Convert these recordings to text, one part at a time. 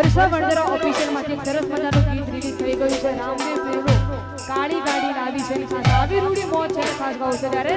વર્ષા વડોદરા ઓફિશિયલમાંથી સરસ મજાનું ગીત રિલીઝ થઈ ગયું છે. રામદેવ પીરનું કાળી ગાડી લાવી છે ખાસ આવી રૂડી મોજ છે ખાસ ગાઉં છે ત્યારે.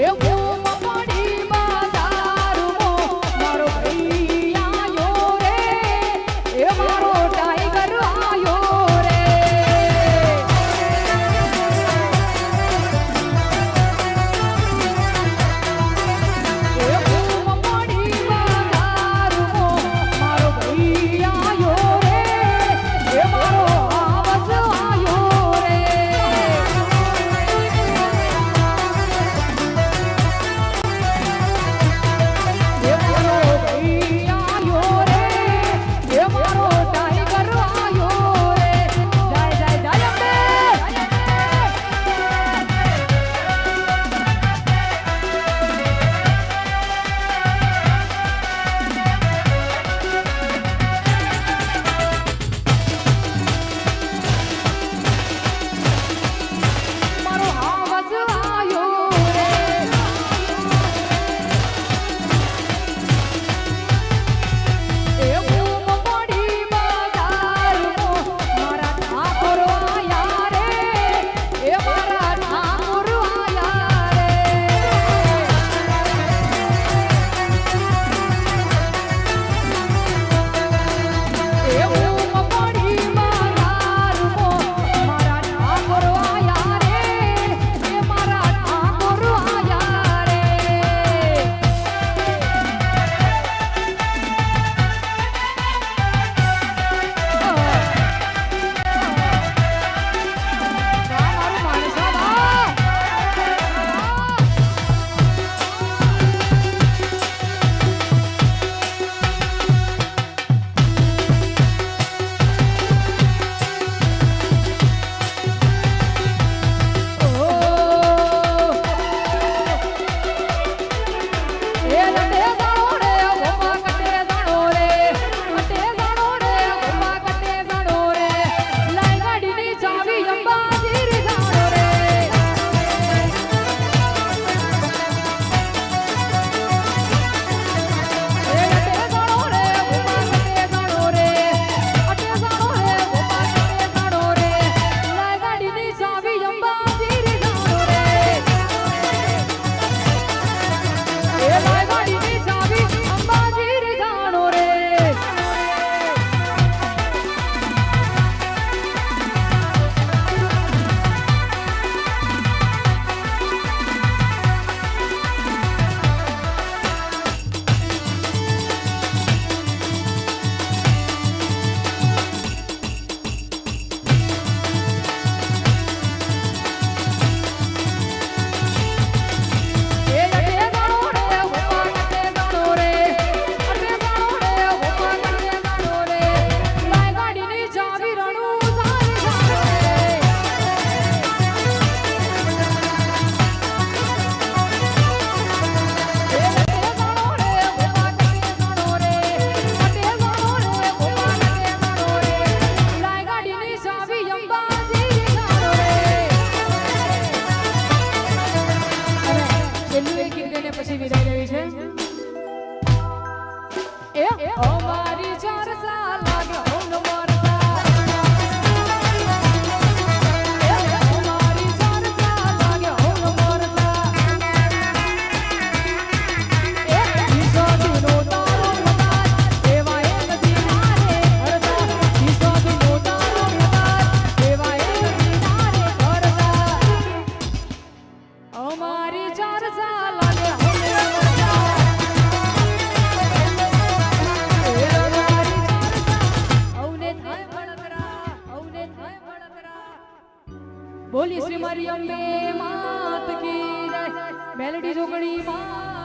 hiểu બોલી શ્રી મારી અંબે જોગણી માં